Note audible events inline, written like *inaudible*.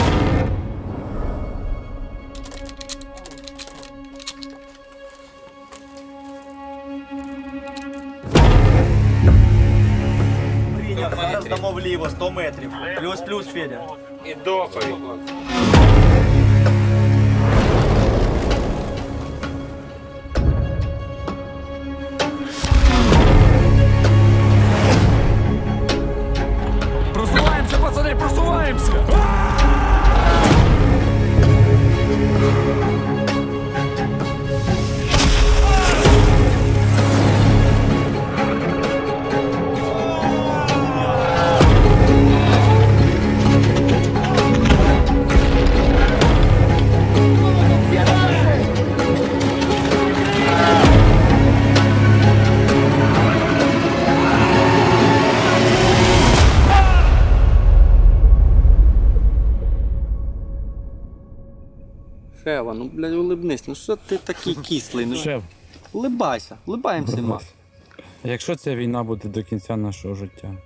зараз дамо вліво 100 метрів. Плюс-плюс, Федя. І дохай. Просуваемся, пацаны, просуваемся! Шева, ну блядь, улибнись, ну що ти такий кислий? *laughs* Ну, Шеф, улибайся, улибаємося. ма. якщо ця війна буде до кінця нашого життя,